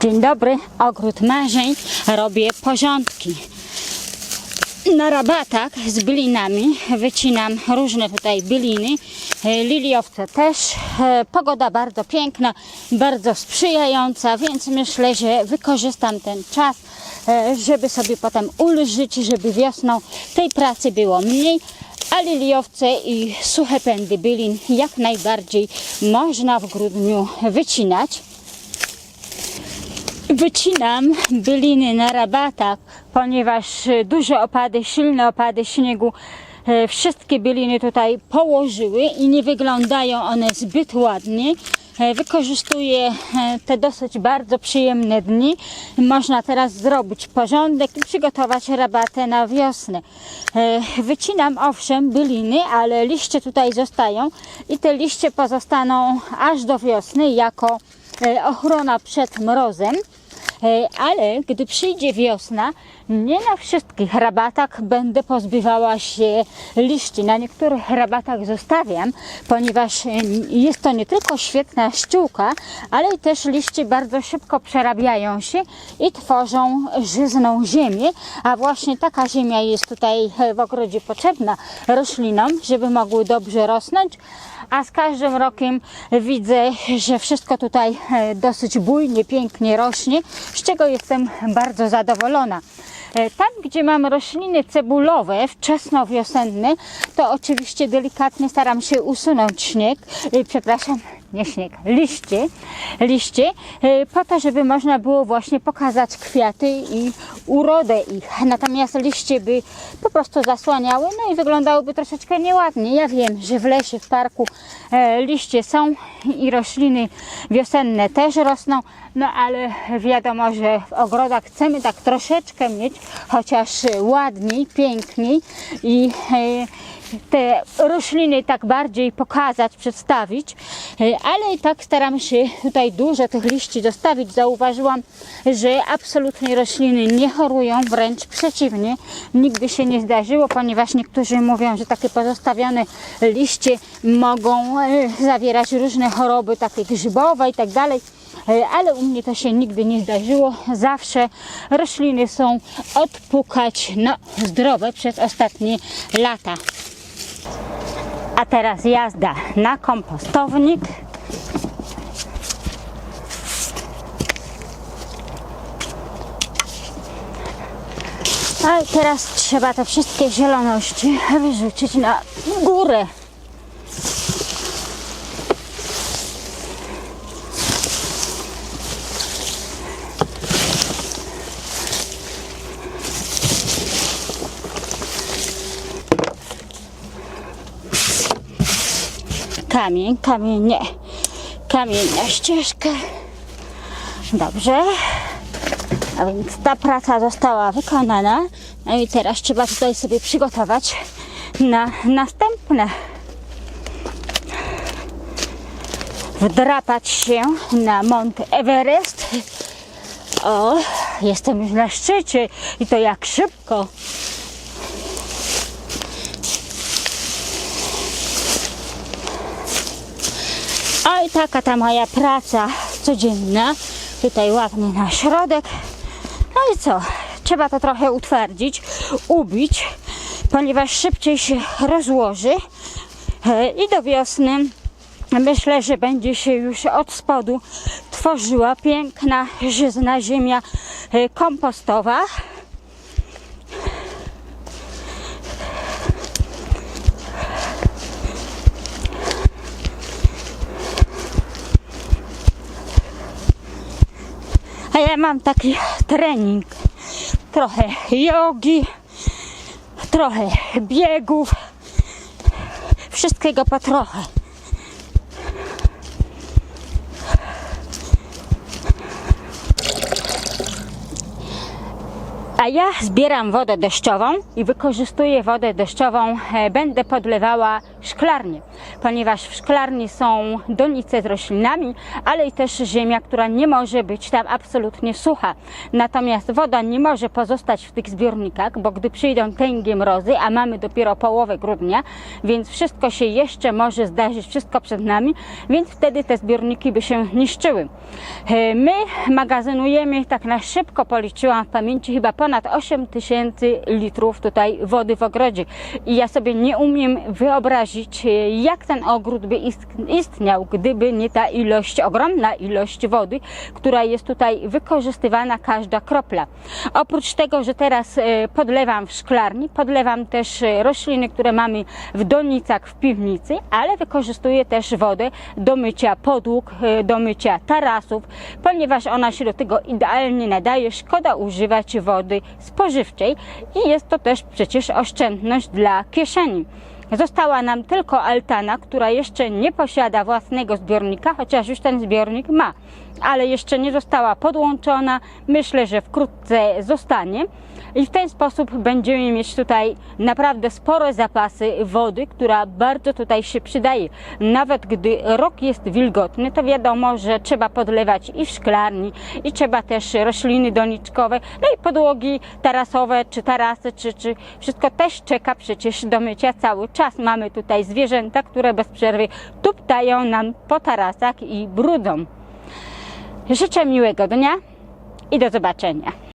Dzień dobry, ogród marzeń, robię porządki. Na rabatach z bylinami wycinam różne tutaj byliny, e, liliowce też. E, Pogoda bardzo piękna, bardzo sprzyjająca, więc myślę, że wykorzystam ten czas, e, żeby sobie potem ulżyć, żeby wiosną tej pracy było mniej. A liliowce i suche pędy bylin jak najbardziej można w grudniu wycinać. Wycinam byliny na rabatach, ponieważ e, duże opady, silne opady śniegu e, wszystkie byliny tutaj położyły i nie wyglądają one zbyt ładnie. E, Wykorzystuję te dosyć bardzo przyjemne dni. Można teraz zrobić porządek i przygotować rabatę na wiosnę. Wycinam owszem byliny, ale liście tutaj zostają i te liście pozostaną aż do wiosny jako ochrona przed mrozem. Ale gdy przyjdzie wiosna, nie na wszystkich rabatach będę pozbywała się liści. Na niektórych rabatach zostawiam, ponieważ jest to nie tylko świetna ściółka, ale też liście bardzo szybko przerabiają się i tworzą żyzną ziemię, a właśnie taka ziemia jest tutaj w ogrodzie potrzebna roślinom, żeby mogły dobrze rosnąć a z każdym rokiem widzę, że wszystko tutaj e, dosyć bujnie, pięknie rośnie, z czego jestem bardzo zadowolona. E, Tam, gdzie mam rośliny cebulowe, wczesnowiosenne, to oczywiście delikatnie staram się usunąć śnieg, e, przepraszam, nie śnieg, liście, liście, e, po to, żeby można było właśnie pokazać kwiaty i urodę ich. Natomiast liście by po prostu zasłaniały, no i wyglądałyby troszeczkę nieładnie. Ja wiem, że w lesie, w parku e, liście są i rośliny wiosenne też rosną, no ale wiadomo, że w ogrodach chcemy tak troszeczkę mieć, chociaż ładniej, piękniej i e, te rośliny tak bardziej pokazać, przedstawić, ale i tak staram się tutaj dużo tych liści zostawić. Zauważyłam, że absolutnie rośliny nie chorują, wręcz przeciwnie. Nigdy się nie zdarzyło, ponieważ niektórzy mówią, że takie pozostawione liście mogą e, zawierać różne choroby, takie grzybowe i tak dalej. E, Ale u mnie to się nigdy nie zdarzyło. Zawsze rośliny są odpukać no, zdrowe przez ostatnie lata. A teraz jazda na kompostownik. A teraz trzeba te wszystkie zieloności wyrzucić na górę. Kamień, kamień, nie. Kamień na ścieżkę. Dobrze. A więc ta praca została wykonana. No i teraz trzeba tutaj sobie przygotować na następne. Wdrapać się na Mount Everest. O, jestem już na szczycie i to jak szybko. Taka ta moja praca codzienna. Tutaj ładnie na środek. No i co? Trzeba to trochę utwardzić, ubić, ponieważ szybciej się rozłoży E, i do wiosny myślę, że będzie się już od spodu tworzyła piękna, żyzna ziemia e, kompostowa. Mam taki trening. Trochę jogi, trochę biegów, wszystkiego po trochę. A ja zbieram wodę deszczową i wykorzystuję wodę deszczową, e, będę podlewała szklarnię. Ponieważ w szklarni są donice z roślinami, ale i też ziemia, która nie może być tam absolutnie sucha. Natomiast woda nie może pozostać w tych zbiornikach, bo gdy przyjdą tęgie mrozy, a mamy dopiero połowę grudnia, więc wszystko się jeszcze może zdarzyć, wszystko przed nami, więc wtedy te zbiorniki by się niszczyły. E, My magazynujemy, tak na szybko policzyłam w pamięci, chyba ponad 8 tysięcy litrów tutaj wody w ogrodzie. I ja sobie nie umiem wyobrazić, e, jak ten ogród by ist- istniał, gdyby nie ta ilość, ogromna ilość wody, która jest tutaj wykorzystywana, każda kropla. Oprócz tego, że teraz e, podlewam w szklarni, podlewam też e, rośliny, które mamy w donicach w piwnicy, ale wykorzystuję też wodę do mycia podłóg, e, do mycia tarasów, ponieważ ona się do tego idealnie nadaje. Szkoda używać wody spożywczej i jest to też przecież oszczędność dla kieszeni. Została nam tylko altana, która jeszcze nie posiada własnego zbiornika, chociaż już ten zbiornik ma, ale jeszcze nie została podłączona. Myślę, że wkrótce zostanie. I w ten sposób będziemy mieć tutaj naprawdę spore zapasy wody, która bardzo tutaj się przydaje. Nawet gdy rok jest wilgotny, to wiadomo, że trzeba podlewać i szklarni, i trzeba też rośliny doniczkowe, no i podłogi tarasowe, czy tarasy, czy, czy wszystko też czeka przecież do mycia cały czas. Mamy tutaj zwierzęta, które bez przerwy tuptają nam po tarasach i brudzą. Życzę miłego dnia i do zobaczenia.